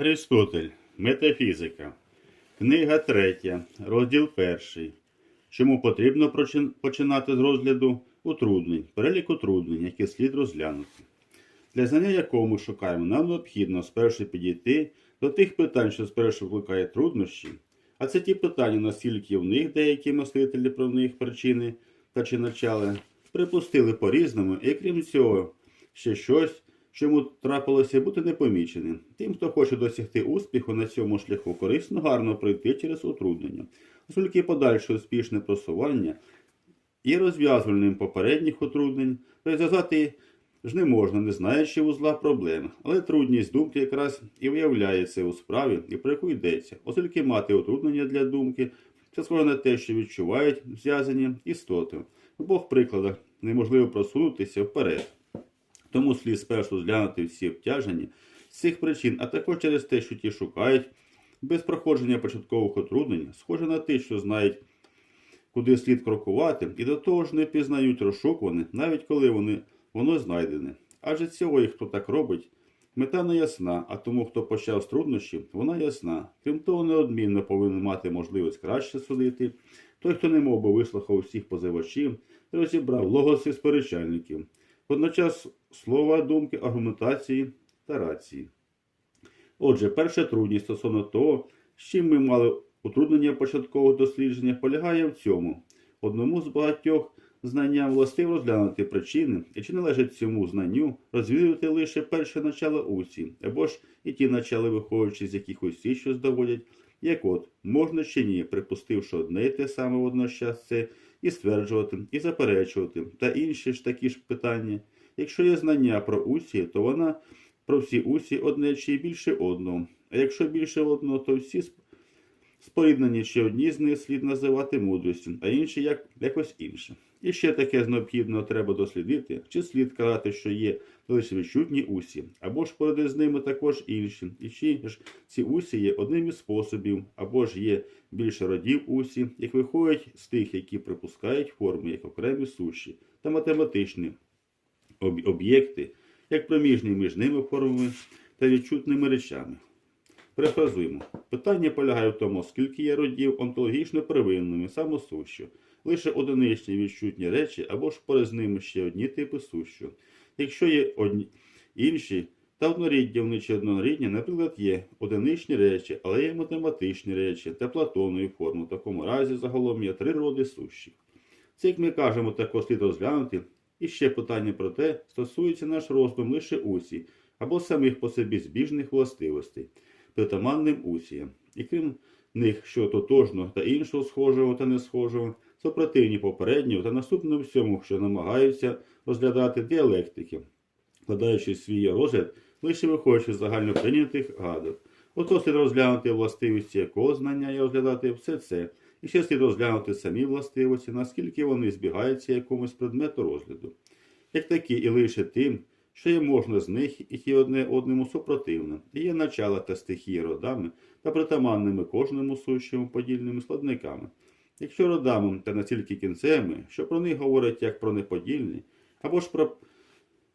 Аристотель. Метафізика. Книга 3. Розділ 1. Чому потрібно починати з розгляду утруднень, перелік утруднень, які слід розглянути. Для знання якого шукаємо, нам необхідно спершу підійти до тих питань, що спершу викликає труднощі, а це ті питання, наскільки в них деякі мислителі про них причини та чи начали припустили по-різному, і крім цього, ще щось, чому трапилося бути непоміченим. Тим, хто хоче досягти успіху на цьому шляху, корисно гарно пройти через утруднення, оскільки подальше успішне просування є розв'язувальним попередніх утруднень, розв'язати ж не можна, не знаючи узла проблем, але трудність думки якраз і виявляється у справі, і про яку йдеться, оскільки мати утруднення для думки це схоже на те, що відчувають зв'язані істоти. В обох прикладах неможливо просунутися вперед. Тому слід спершу зглянути всі обтяження з цих причин, а також через те, що ті шукають, без проходження початкових утруднень, схоже на те, що знають, куди слід крокувати, і до того ж не пізнають розшукуване, навіть коли вони, воно знайдене. Адже цього і хто так робить, мета не ясна, а тому, хто почав з труднощів, вона ясна. Крім того, неодмінно повинен мати можливість краще судити. Той, хто не мов би вислухав усіх позивачів розібрав логоси сперечальників. Водночас слова, думки, аргументації та рації. Отже, перша трудність стосовно того, з чим ми мали утруднення в початкових дослідженнях, полягає в цьому. Одному з багатьох знанням властиво розглянути причини, і чи належить цьому знанню розвідувати лише перше начало усі, або ж і ті начали, виходячи з яких усі щось доводять, як от, можна чи ні, припустивши одне й те саме водночас це і стверджувати, і заперечувати, та інші ж такі ж питання. Якщо є знання про усі, то вона про всі усі одне чи більше одного. А якщо більше одного, то всі споріднені чи одні з них слід називати мудрістю, а інші як, якось інше. І ще таке необхідно треба дослідити, чи слід казати, що є лише відчутні усі, або ж поряд з ними також інші, і чи ж ці усі є одним із способів, або ж є більше родів усі, як виходять з тих, які припускають форми як окремі суші та математичні об- об'єкти, як проміжні між ними формами та відчутними речами. Перефразуємо. Питання полягає в тому, скільки є родів онтологічно первинними, самосущу, лише одиничні відчутні речі або ж поряд з ними ще одні типи сущу. Якщо є одні інші та одноріддя вони чи однорідні, наприклад, є одиничні речі, але є математичні речі та платонові форми. В такому разі загалом є три роди сущих. Це, як ми кажемо, також слід розглянути. І ще питання про те, стосується наш роздум лише усі, або самих по собі збіжних властивостей, притаманним усіям. І крім них, що тотожно та іншого схожого та не схожого, супротивні попереднього та наступному всьому, що намагаються розглядати діалектики, вкладаючи свій розгляд, лише виходячи з загальноприйнятих гадок. Ото слід розглянути властивості якого знання і розглядати все це. І ще слід розглянути самі властивості, наскільки вони збігаються якомусь предмету розгляду. Як такі і лише тим, що є можна з них і ті одне одному супротивно, і є начала та стихії родами та притаманними кожному сущому подільними складниками. Якщо родами та настільки кінцевими, що про них говорять як про неподільні, або ж про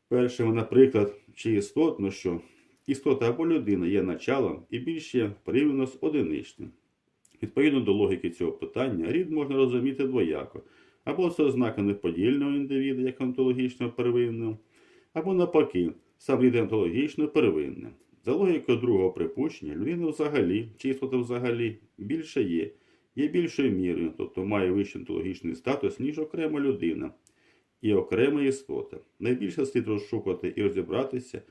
першими, наприклад, чи істотно, що істота або людина є началом і більше порівняно з одиничним. Відповідно до логіки цього питання, рід можна розуміти двояко, або це ознака неподільного індивіда, як онтологічно первинного, або навпаки, сам рід онтологічно первинне. За логікою другого припущення, людина взагалі, чи істота взагалі, більше є, є більшою мірою, тобто має вищий онтологічний статус, ніж окрема людина і окрема істота. Найбільше слід розшукати і розібратися,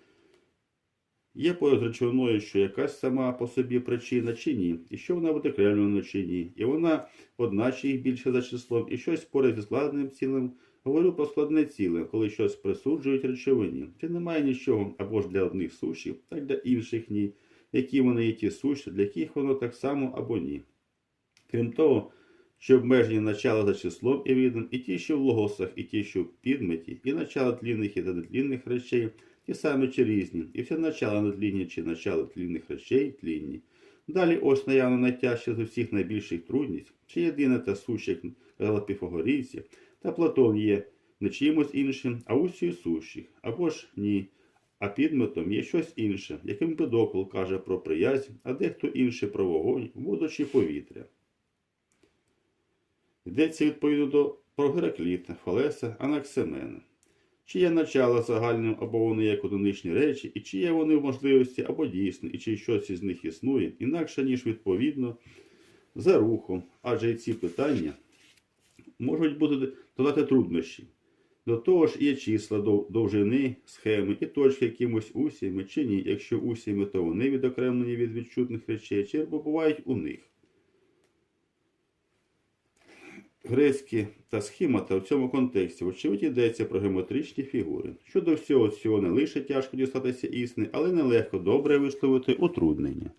Є поряд речовиною, що якась сама по собі причина чи ні, і що вона відокремлена чи ні, і вона одна чи їх більше за числом, і щось поряд зі складним цілим. Говорю про складне ціле, коли щось присуджують речовині. Чи немає нічого або ж для одних сушів, так для інших ні, які вони є ті суші, для яких воно так само або ні. Крім того, що обмежені начала за числом і видом, і ті, що в логосах, і ті, що в підметі, і начала тлінних і нетлінних речей, ті самі чи різні, і всі начала нетлінні чи начала тлінних речей тлінні. Далі ось наявно найтяжче з усіх найбільших трудність, чи єдине та суще, як казали піфагорійці, та Платон є не чимось іншим, а усі сущих, або ж ні, а підметом є щось інше, яким Педокл каже про приязнь, а дехто інший про вогонь, воду чи повітря. Йдеться відповідно до про Геракліта, Фалеса, Анаксимена. Чи є начало загальним або вони як одиничні речі, і чи є вони в можливості або дійсні, і чи щось із них існує, інакше, ніж відповідно за рухом, адже і ці питання можуть бути додати труднощі. До того ж є числа довжини, схеми і точки якимось усіями чи ні, якщо усіями, то вони відокремлені від відчутних речей, чи бувають у них. Грецькі та схемата в цьому контексті, вочевидь, йдеться про геометричні фігури. Щодо всього цього не лише тяжко дістатися істини, але нелегко добре висловити утруднення.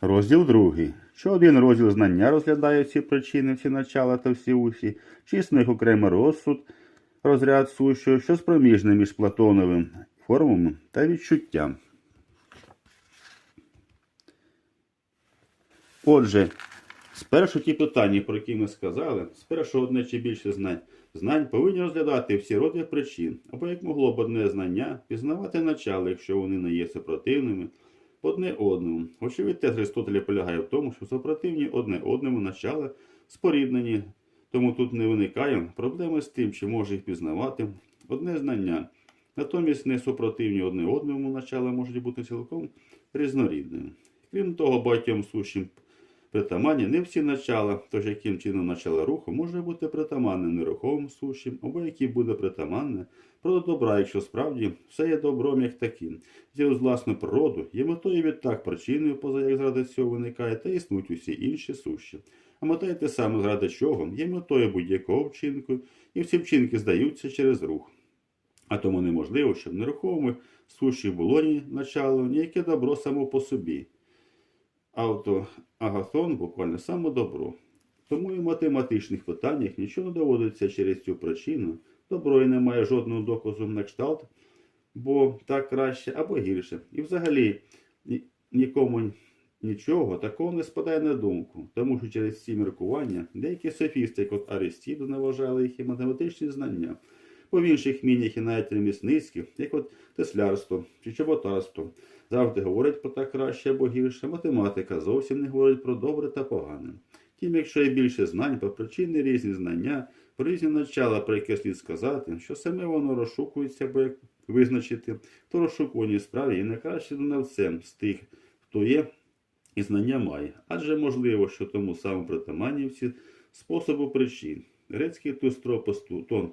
Розділ другий. Що один розділ знання розглядає всі причини, всі начала та всі усі, чи їх окремий розсуд, розряд сущого, що спроміжне між Платоновим формами та відчуттям. Отже, спершу ті питання, про які ми сказали, спершу одне чи більше знань, знань повинні розглядати всі роди причин, або як могло б одне знання пізнавати начало, якщо вони не є супротивними одне одному. Очевидь, тест Аристотеля полягає в тому, що супротивні одне одному начала споріднені, тому тут не виникає проблеми з тим, чи може їх пізнавати одне знання. Натомість не супротивні одне одному начала можуть бути цілком різнорідними. Крім того, багатьом сущим притаманні не всі начала, тож яким чином начало руху може бути притаманне нерухомим сущим, або які буде притаманне про добра, якщо справді все є добром як таким. Через власну природу є метою відтак причиною, поза як зради цього виникає, та існують усі інші сущі. А мета те саме зради чого є метою будь-якого вчинку, і всі вчинки здаються через рух. А тому неможливо, щоб нерухомих сущих було ні начало, ніяке добро само по собі. Авто Агатон буквально само добро. Тому і в математичних питаннях нічого не доводиться через цю причину. Добро і не має жодного доказу на кшталт, бо так краще або гірше. І взагалі нікому нічого такого не спадає на думку, тому що через ці міркування деякі софісти, як от Аристід, зневажали їх і математичні знання, бо в інших мінях і навіть ремісницьких, як от теслярство чи чоботарство, завжди говорять про так краще або гірше. Математика зовсім не говорить про добре та погане. Тим, якщо є більше знань про причини різні знання, про різні начала, про яке слід сказати, що саме воно розшукується, або як визначити, то розшукувані справі є найкращим знавцем з тих, хто є і знання має. Адже можливо, що тому самому притаманні всі способу причин. Грецький тустропос тон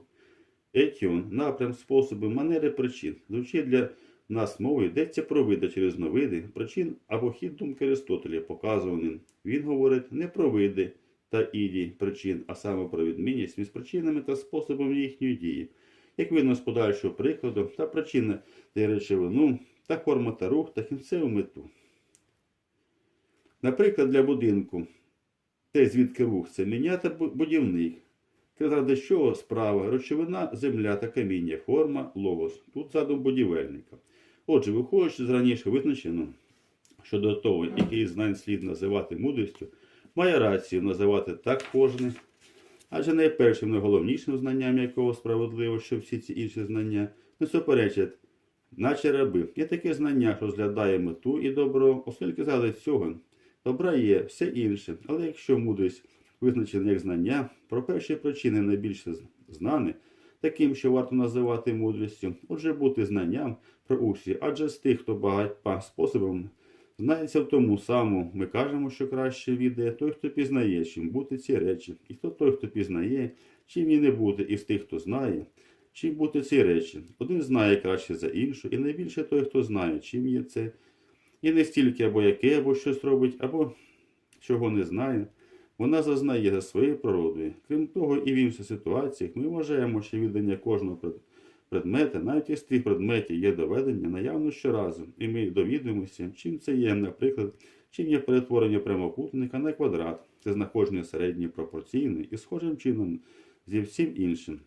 етіон, напрям, способи, манери причин. Звучить для нас мовою йдеться про види через новиди, причин або хід думки Аристотеля показуваний. Він говорить не про види та іді причин, а саме про відмінність між причинами та способом їхньої дії. Як видно з подальшого прикладу, та причина та речовину, та форма та рух, та кінцеву мету. Наприклад, для будинку, те звідки рух це міняти будівник, заради чого справа, речовина, земля та каміння, форма, логос. Тут задум будівельника. Отже, виходячи з раніше визначено, що до того, який знань слід називати мудрістю, має рацію називати так кожне, адже найпершим, найголовнішим знанням якого справедливо, що всі ці інші знання не суперечать, наче раби. Є таке знання, що розглядає мету і добро, оскільки заради цього добра є все інше. Але якщо мудрість визначена як знання, про перші причини найбільше знане, таким, що варто називати мудрістю, отже бути знанням про усі, адже з тих, хто багатьма способом знається в тому самому, ми кажемо, що краще відає той, хто пізнає, чим бути ці речі, і хто той, хто пізнає, чим і не бути із тих, хто знає, чим бути ці речі. Один знає краще за іншу, і найбільше той, хто знає, чим є це, і не стільки або яке, або щось робить, або чого не знає. Вона зазнає за своєю природою. Крім того, і в інших ситуаціях ми вважаємо, що віддання кожного предмета, навіть із тих предметів є доведення наявно щоразу, і ми довідуємося, чим це є, наприклад, чим є перетворення прямокутника на квадрат, це знаходження середньої пропорційної і схожим чином зі всім іншим.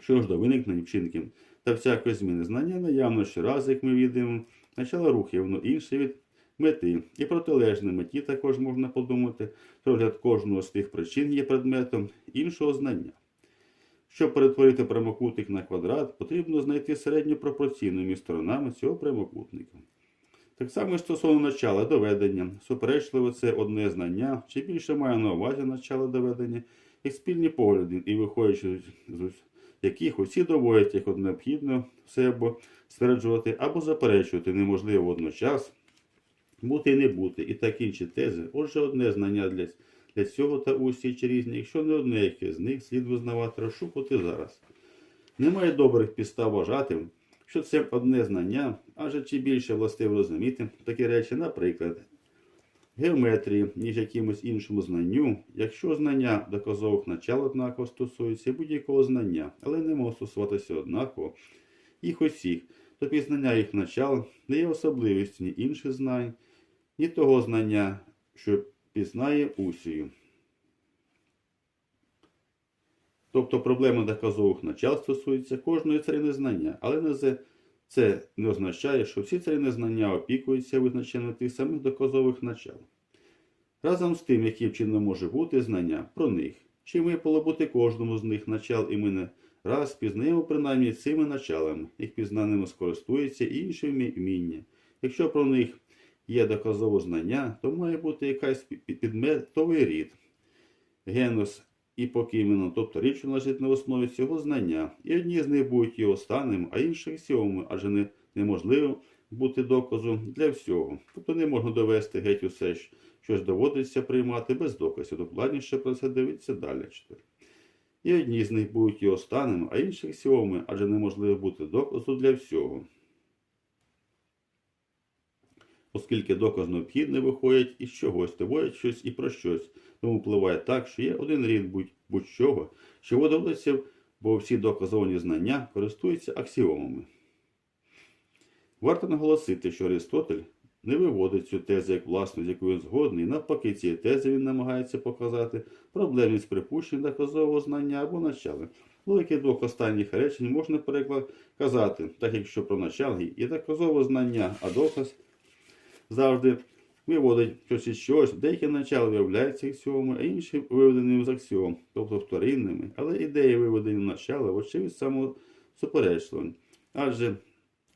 Що ж до виникнення вчинків та всякої зміни знання наявно щоразу, як ми відаємо, начало рухів, воно інше від мети. І протилежне меті також можна подумати, що розгляд кожного з тих причин є предметом іншого знання. Щоб перетворити прямокутник на квадрат, потрібно знайти середню пропорційну між сторонами цього прямокутника. Так само і стосовно начала доведення, суперечливо це одне знання, чи більше має на увазі начало доведення, як спільні погляди, і виходячи з яких усі доводять, як необхідно все або стверджувати, або заперечувати неможливо водночас, бути і не бути, і так інші тези. Отже, одне знання для, для цього та усі чи різні, якщо не одне яке з них слід визнавати, розшукувати зараз. Немає добрих підстав вважати, що це одне знання, адже чи більше властиво розуміти такі речі, наприклад, геометрії, ніж якимось іншому знанню, якщо знання доказових начал однаково стосуються будь-якого знання, але не може стосуватися однаково їх усіх, то пізнання їх начал не є особливістю інших знань, ні того знання, що пізнає усію. Тобто проблема доказових начал стосується кожної царини знання, але це не означає, що всі царини знання опікуються визначенням тих самих доказових начал. Разом з тим, яким чином може бути знання про них, чи випало бути кожному з них начал, і ми не раз пізнаємо принаймні цими началами, їх пізнаними скористуються і інші вміння. Якщо про них є доказове знання, то має бути якась підметовий рід, генус і покімено, тобто річ лежить на основі цього знання, і одні з них будуть його станом, а інші сьомими, адже не, неможливо бути доказом для всього. Тобто не можна довести геть усе, що- ж доводиться приймати без доказів. Докладніше про це дивіться далі. 4. І одні з них будуть його станом, а інших сьомими, адже неможливо бути доказу для всього. Оскільки доказ необхідний виходять із чогось, доводять щось і про щось, тому впливає так, що є один рід будь- будь-чого, що доводиться, бо всі доказовані знання користуються аксіомами. Варто наголосити, що Аристотель не виводить цю тезу як власну, з якою згодний, навпаки, цієї тези він намагається показати проблемність припущень доказового знання або начала. Логіки двох останніх речень можна переказати, так якщо про начало і доказове знання, а доказ завжди виводить щось із чогось, деякі начала виявляються аксіоми, а інші виведеними з аксіом, тобто вторинними, але ідеї виведення начала, вочевидь, самосуперечливі. Адже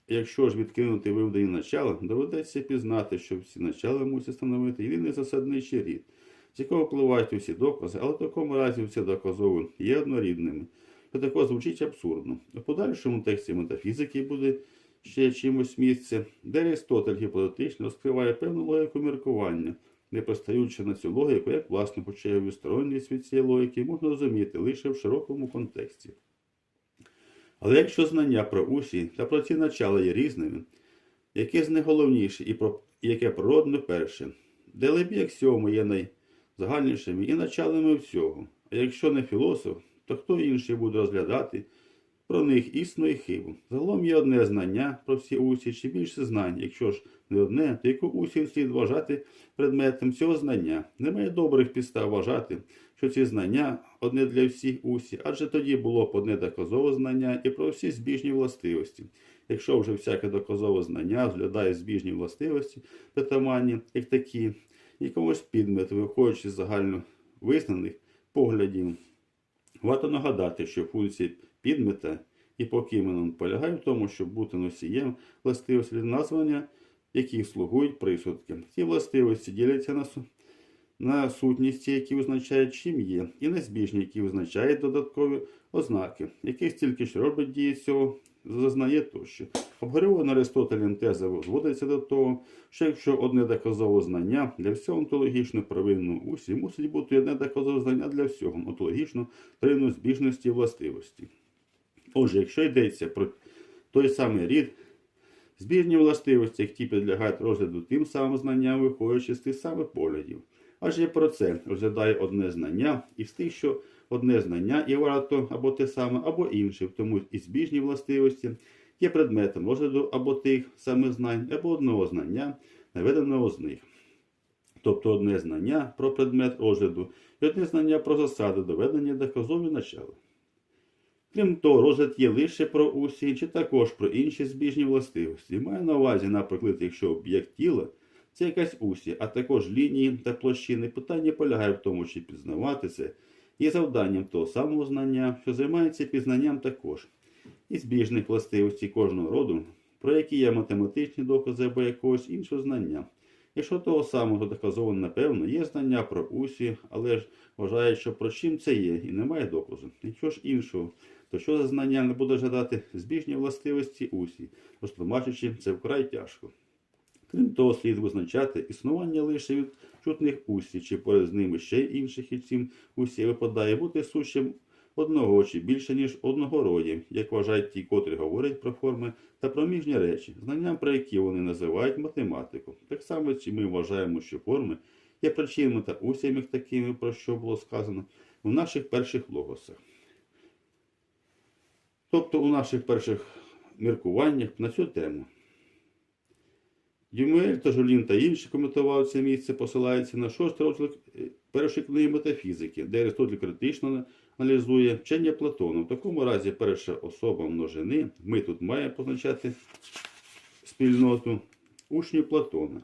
якщо ж відкинути виведені начала, доведеться пізнати, що всі начала мусять становити єдиний засадничий рід, з якого впливають усі докази, але в такому разі всі доказові є однорідними. Це також звучить абсурдно. У подальшому тексті метафізики буде ще чимось місце, де Аристотель гіпотетично розкриває певну логіку міркування, не постаючи на цю логіку, як власне, й сторонність від цієї логіки можна розуміти лише в широкому контексті. Але якщо знання про усі та про ці начала є різними, яке з них головніше і про яке природне перше, де лебі аксіоми є найзагальнішими і началами всього, а якщо не філософ, то хто інший буде розглядати про них існу і хибу. Загалом є одне знання про всі усі, чи більше знань, якщо ж не одне, то яку усі слід вважати предметом цього знання. Немає добрих підстав вважати, що ці знання одне для всіх усі, адже тоді було б одне доказове знання і про всі збіжні властивості. Якщо вже всяке доказове знання зглядає збіжні властивості притаманні, як такі, якомусь підмет, виходячи з загально визнаних поглядів, варто нагадати, що функція підмета і покіменом полягає в тому, щоб бути носієм властивості названня, яких слугують присудки. Ці властивості діляться на, на сутність, які визначають, чим є, і на збіжні, які визначають додаткові ознаки, яких стільки ж робить дії цього, зазнає тощо. Обговорювана Аристотелем теза зводиться до того, що якщо одне доказове знання для всього онтологічно первинного усі, мусить бути одне доказове знання для всього онтологічно первинної збіжності і властивості. Отже, якщо йдеться про той самий рід, збірні властивості, які підлягають розгляду тим самим знанням, виходячи з тих самих поглядів. Адже про це розглядає одне знання, і з тих, що одне знання і варто або те саме, або інше, тому і збіжні властивості є предметом розгляду або тих самих знань, або одного знання, наведеного з них. Тобто одне знання про предмет розгляду і одне знання про засади доведення доказові начала. Крім того, розгляд є лише про усі, чи також про інші збіжні властивості. Маю на увазі, наприклад, якщо об'єкт тіла це якась усі, а також лінії та площини. Питання полягає в тому, чи пізнавати це є завданням того самого знання, що займається пізнанням також, і збіжних властивостей кожного роду, про які є математичні докази або якогось іншого знання. Якщо того самого доказовано, напевно, є знання про усі, але ж вважають, що про чим це є, і немає доказу. Якщо ж іншого, то що за знання не буде жадати збіжні властивості усі, розтлумачучи це вкрай тяжко. Крім того, слід визначати існування лише відчутних усі, чи поряд з ними ще інших, і цим усі випадає бути сущим одного чи більше, ніж одного роді, як вважають ті, котрі говорять про форми та проміжні речі, знанням про які вони називають математику. Так само, чи ми вважаємо, що форми є причинами та усями такими, про що було сказано у наших перших логосах. Тобто у наших перших міркуваннях на цю тему. Дюмель та Жолін та інші коментували це місце, посилаються на шостий розділ е, першої книги метафізики, де Аристотель критично аналізує вчення Платона. В такому разі перша особа множини, ми тут маємо позначати спільноту учнів Платона.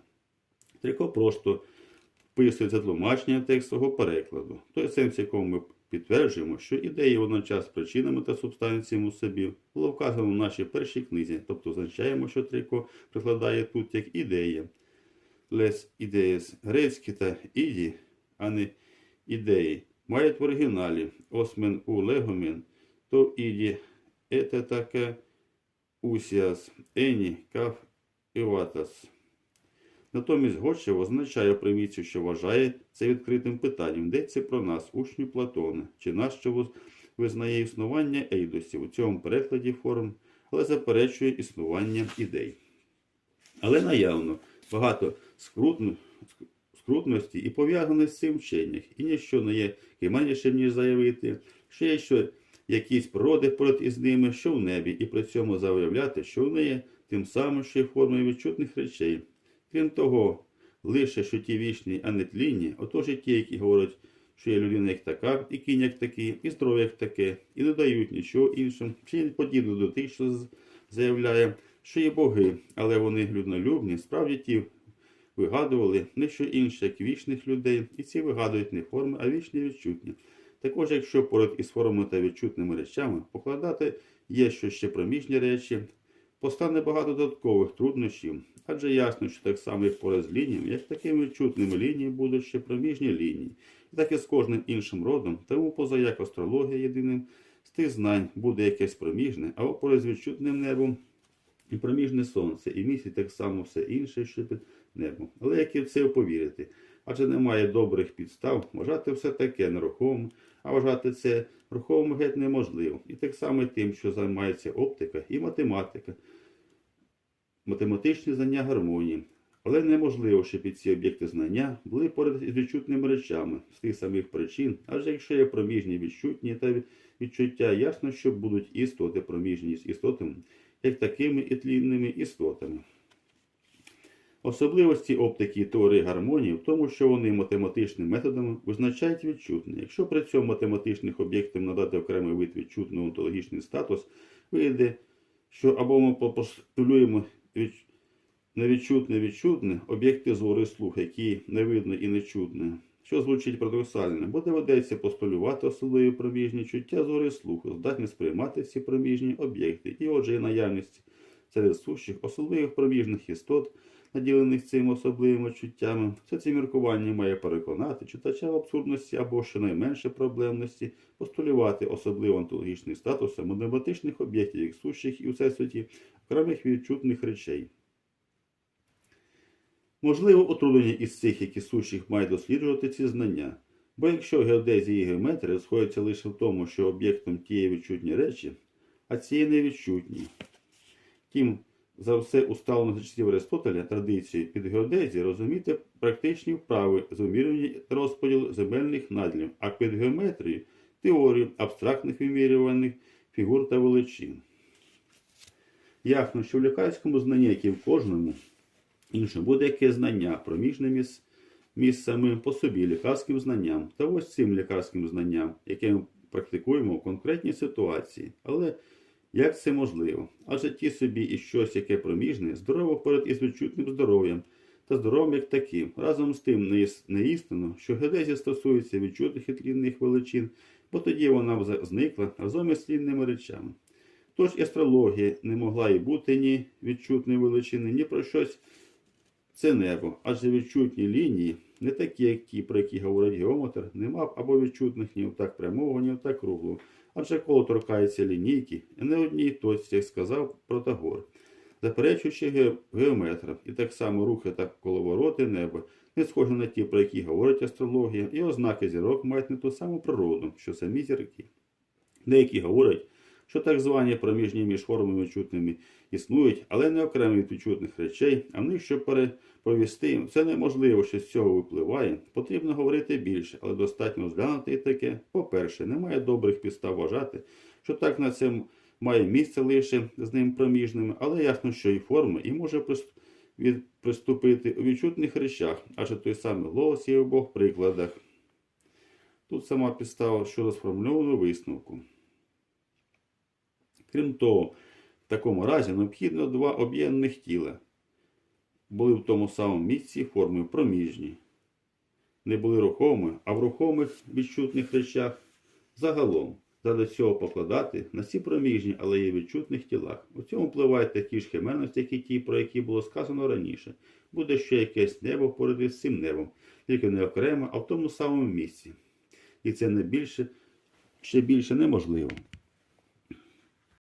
Трико просто вписує це тлумачення текстового перекладу, той сенс, якому ми підтверджуємо, що ідеї водночас причинами та субстанціями у собі було вказано в нашій першій книзі, тобто означаємо, що Трико прикладає тут як ідея. Лес ідеєс грецькі та іді, а не ідеї, мають в оригіналі осмен у легомен, то іді ете таке усіас, ені каф іватас. Натомість Гочев означає приміцю, що вважає це відкритим питанням. Йдеться про нас, учнів Платона, чи нас, що визнає існування ейдосів у цьому перекладі форм, але заперечує існування ідей. Але наявно багато скрутно, скрутності і пов'язаних з цим вченнях, і ніщо не є киманішим, ніж заявити, що є що якісь природи поряд із ними, що в небі, і при цьому заявляти, що вони є тим самим, що є формою відчутних речей. Крім того, лише що ті вічні, а не тлінні, отож і ті, які говорять, що є людина як така, і кінь як такий, і здоров'я як таке, і не дають нічого іншим, чи подібно до тих, що заявляє, що є боги, але вони люднолюбні, справді ті вигадували не що інше, як вічних людей, і ці вигадують не форми, а вічні відчутні. Також, якщо поряд із формами та відчутними речами покладати є що ще проміжні речі, постане багато додаткових труднощів, адже ясно, що так само, як поряд з лініями, як такими відчутними лініями будуть ще проміжні лінії, і так і з кожним іншим родом, тому поза як астрологія єдиним з тих знань буде якесь проміжне, а поряд з відчутним небом і проміжне сонце, і місяць так само все інше, що під небом. Але як і в це повірити? Адже немає добрих підстав вважати все таке нерухомим, а вважати це рухомим геть неможливо. І так само тим, що займається оптика і математика, математичні знання гармонії. Але неможливо, щоб під ці об'єкти знання були поряд із відчутними речами з тих самих причин, адже якщо є проміжні відчутні та відчуття, ясно, що будуть істоти проміжні з істотами, як такими і тлінними істотами. Особливості оптики і теорії гармонії в тому, що вони математичними методами визначають відчутне. Якщо при цьому математичних об'єктам надати окремий вид відчутний онтологічний статус, вийде, що або ми постулюємо. Невідчутне відчутне об'єкти і слух, які не видно і не чутне, що звучить парадоксально, бо доведеться постулювати особливі проміжні чуття і слуху, здатні сприймати ці проміжні об'єкти, і отже, і наявність серед сущих особливих проміжних істот наділених цими особливими чуттями, все це міркування має переконати читача в абсурдності або щонайменше проблемності, постулювати особливо онтологічний статус математичних об'єктів, як сущих і у всесвіті окремих відчутних речей. Можливо, отруднення із цих, які сущих мають досліджувати ці знання. Бо якщо геодезія і геометрія сходяться лише в тому, що об'єктом тієї відчутні речі, а ці невідчутні. Тім, за все усталено за часів Аристотеля традиції під геодезії розуміти практичні вправи з вимірювання та розподілу земельних надлів, а під геометрією теорію абстрактних вимірювальних фігур та величин. Ясно, що в лікарському знанні, як і в кожному іншому, буде яке знання проміжне міс, місцями по собі лікарським знанням та ось цим лікарським знанням, яке ми практикуємо в конкретній ситуації. Але як це можливо? Адже ті собі і щось, яке проміжне, здорово поряд із відчутним здоров'ям, та здоровим як таким. Разом з тим не іс- не істинно, що геодезія стосується відчутих і тлінних величин, бо тоді вона б зникла разом із тлінними речами. Тож і астрологія не могла і бути ні відчутної величини, ні про щось це небо, адже відчутні лінії, не такі, як ті, про які говорить геометр, не мав або відчутних ні отак прямого, ні отак круглого. Адже коло торкається лінійки, і не одній точці, як сказав Протагор, заперечуючи ге- геометра, і так само рухи та коловороти неба, не схожі на ті, про які говорить астрологія, і ознаки зірок мають не ту саму природу, що самі зірки. Деякі говорять, що так звані проміжні між формами відчутними існують, але не окремі від відчутних речей, а в них, щоб переповісти, це неможливо, що з цього випливає. Потрібно говорити більше, але достатньо зглянути і таке. По-перше, немає добрих підстав вважати, що так на це має місце лише з ним проміжними, але ясно, що і форма, і може приступити у відчутних речах, адже той самий голос є в обох прикладах. Тут сама підстава щодо сформульованого висновку. Крім того, в такому разі необхідно два об'єднаних тіла. Були в тому самому місці форми проміжні. Не були рухомими, а в рухомих відчутних речах загалом. Задля цього покладати на ці проміжні, але є відчутних тілах. У цьому впливають такі ж хименності, як і ті, про які було сказано раніше. Буде ще якесь небо поряд із цим небом, тільки не окремо, а в тому самому місці. І це не більше, ще більше неможливо.